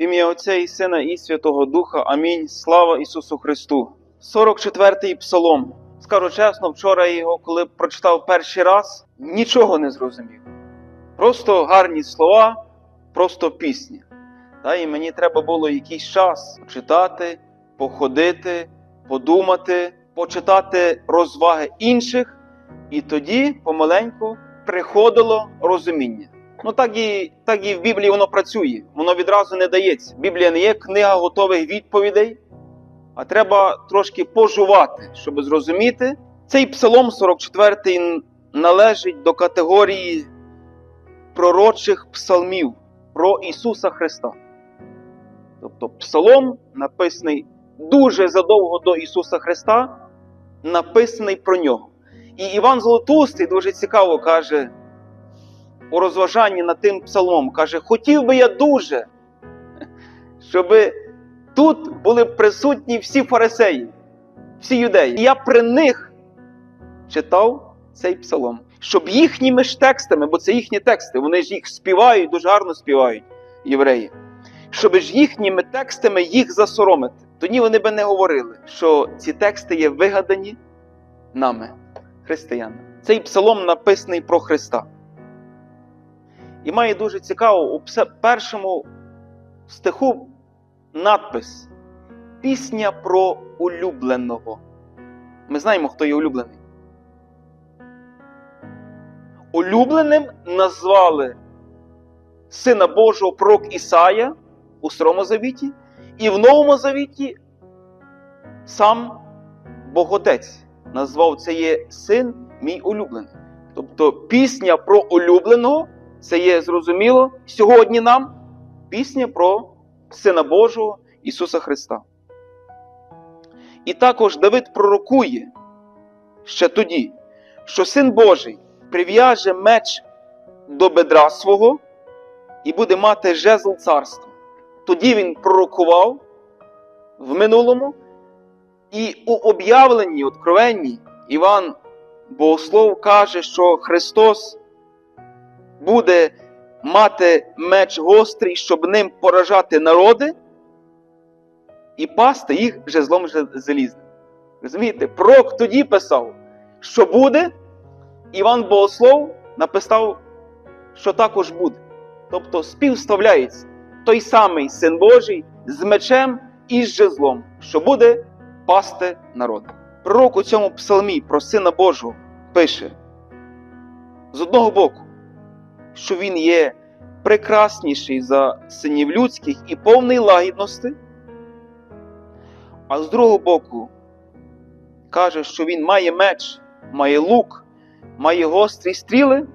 Ім'я Отця і Сина і Святого Духа. Амінь. Слава Ісусу Христу. 44-й псалом. Скажу чесно, вчора його, коли прочитав перший раз, нічого не зрозумів. Просто гарні слова, просто пісня. Та, і мені треба було якийсь час читати, походити, подумати, почитати розваги інших, і тоді помаленьку приходило розуміння. Ну так і, так і в Біблії воно працює, воно відразу не дається. Біблія не є книга готових відповідей, а треба трошки пожувати, щоб зрозуміти. Цей псалом 44 належить до категорії пророчих псалмів про Ісуса Христа. Тобто псалом, написаний дуже задовго до Ісуса Христа, написаний про нього. І Іван Золотустий дуже цікаво каже у розважанні над тим псалмом, каже: хотів би я дуже, щоб тут були присутні всі фарисеї, всі юдеї. І я при них читав цей псалом, щоб їхніми ж текстами, бо це їхні тексти, вони ж їх співають, дуже гарно співають євреї, щоб ж їхніми текстами їх засоромити. Тоді вони би не говорили, що ці тексти є вигадані нами, християнами. Цей псалом написаний про Христа. І має дуже цікаво у першому стиху надпис Пісня про улюбленого. Ми знаємо, хто є улюблений. Улюбленим назвали Сина Божого пророк Ісая у Старому Завіті, і в Новому Завіті сам Боготець назвав це є син мій улюблений. Тобто пісня про улюбленого це є зрозуміло сьогодні нам пісня про Сина Божого Ісуса Христа. І також Давид пророкує ще тоді, що Син Божий прив'яже меч до бедра свого і буде мати жезл царства. Тоді він пророкував в минулому, і у об'явленні, откровенні Іван Богослов каже, що Христос буде мати меч гострий, щоб ним поражати народи і пасти їх жезлом залізним. Розумієте, пророк тоді писав, що буде, Іван Богослов написав, що також буде. Тобто співставляється той самий син Божий з мечем і з жезлом, що буде пасти народ. Пророк у цьому псалмі про Сина Божого пише: з одного боку, що він є прекрасніший за синів людських і повний лагідності, а з другого боку, каже, що він має меч, має лук, має гострі стріли,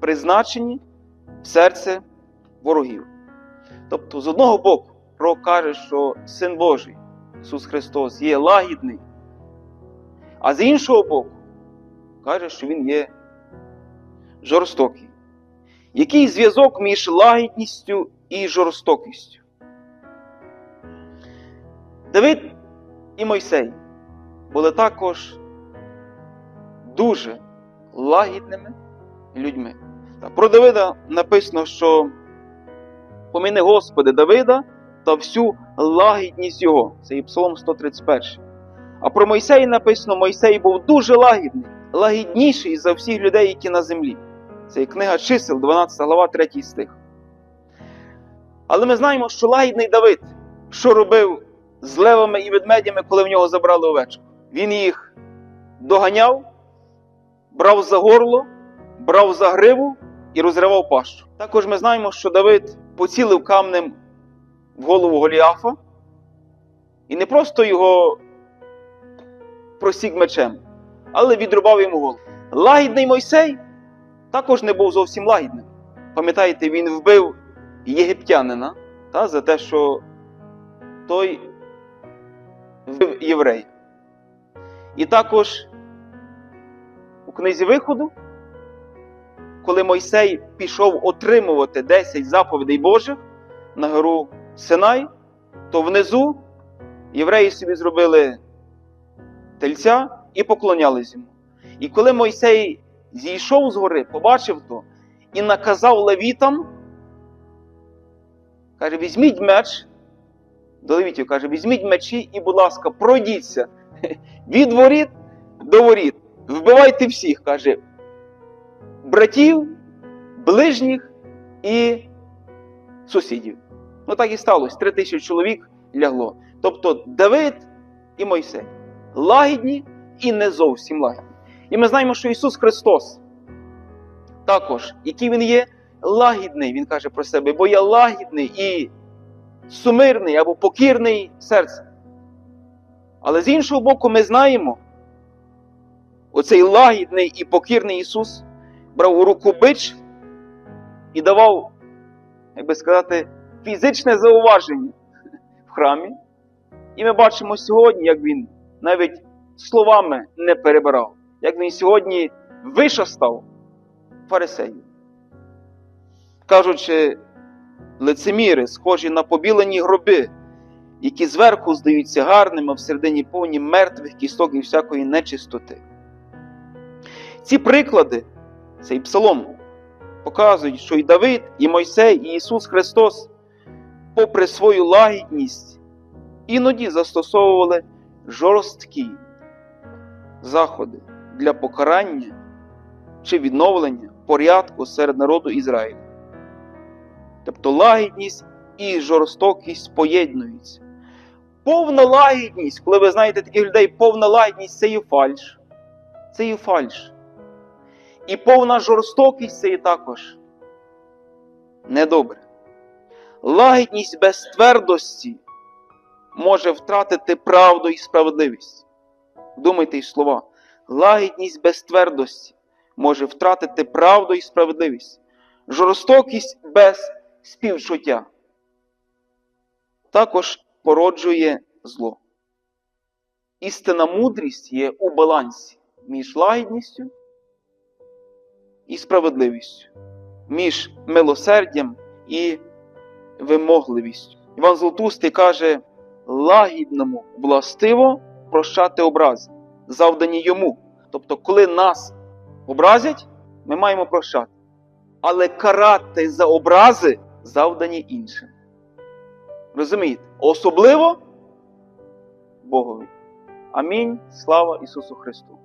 призначені в серце ворогів. Тобто, з одного боку, пророк каже, що Син Божий, Ісус Христос, є лагідний, а з іншого боку, каже, що Він є жорстокий. Який зв'язок між лагідністю і жорстокістю? Давид і Мойсей були також дуже лагідними людьми. Про Давида написано, що поміни Господи Давида та всю лагідність його. Це і Псалом 131. А про Мойсея написано: Мойсей був дуже лагідний, лагідніший за всіх людей, які на землі. Це книга чисел, 12 глава, 3 стих. Але ми знаємо, що лагідний Давид, що робив з левами і ведмедями, коли в нього забрали овечку. Він їх доганяв, брав за горло, брав за гриву і розривав пащу. Також ми знаємо, що Давид поцілив камнем в голову Голіафа і не просто його просік мечем, але відрубав йому голову. Лагідний Мойсей також не був зовсім лагідним. Пам'ятаєте, він вбив єгиптянина та, за те, що той вбив єврей. І також у книзі виходу, коли Мойсей пішов отримувати 10 заповідей Божих на гору Синай, то внизу євреї собі зробили тельця і поклонялись йому. І коли Мойсей зійшов з гори, побачив то і наказав левітам Каже, візьміть меч. До Левітів каже, візьміть мечі і, будь ласка, пройдіться від воріт до воріт. Вбивайте всіх, каже, братів, ближніх і сусідів. Ну так і сталося. Три тисячі чоловік лягло. Тобто Давид і Мойсей. Лагідні і не зовсім лагідні. І ми знаємо, що Ісус Христос також, який Він є, лагідний, Він каже про себе, бо я лагідний і сумирний або покірний серцем. Але з іншого боку, ми знаємо, оцей лагідний і покірний Ісус брав у руку бич і давав, як би сказати, фізичне зауваження в храмі. І ми бачимо сьогодні, як він навіть словами не перебирав, як він сьогодні вишастав фарисеїв. Кажучи, лицеміри, схожі на побілені гроби, які зверху здаються гарними, а всередині повні мертвих кісток і всякої нечистоти. Ці приклади, цей псалом, показують, що і Давид, і Мойсей, і Ісус Христос, попри свою лагідність, іноді застосовували жорсткі заходи для покарання чи відновлення порядку серед народу Ізраїля. Тобто лагідність і жорстокість поєднуються. Повна лагідність, коли ви знаєте таких людей, повна лагідність це є фальш. Це є фальш. І повна жорстокість це є також недобре. Лагідність без твердості може втратити правду і справедливість. Думайте й слова. Лагідність без твердості може втратити правду і справедливість. Жорстокість без співчуття також породжує зло. Істинна мудрість є у балансі між лагідністю і справедливістю, між милосердям і вимогливістю. Іван Золотустий каже, лагідному властиво прощати образи, завдані йому. Тобто, коли нас образять, ми маємо прощати. Але карати за образи завдані іншим. Розумієте? Особливо Богові. Амінь. Слава Ісусу Христу.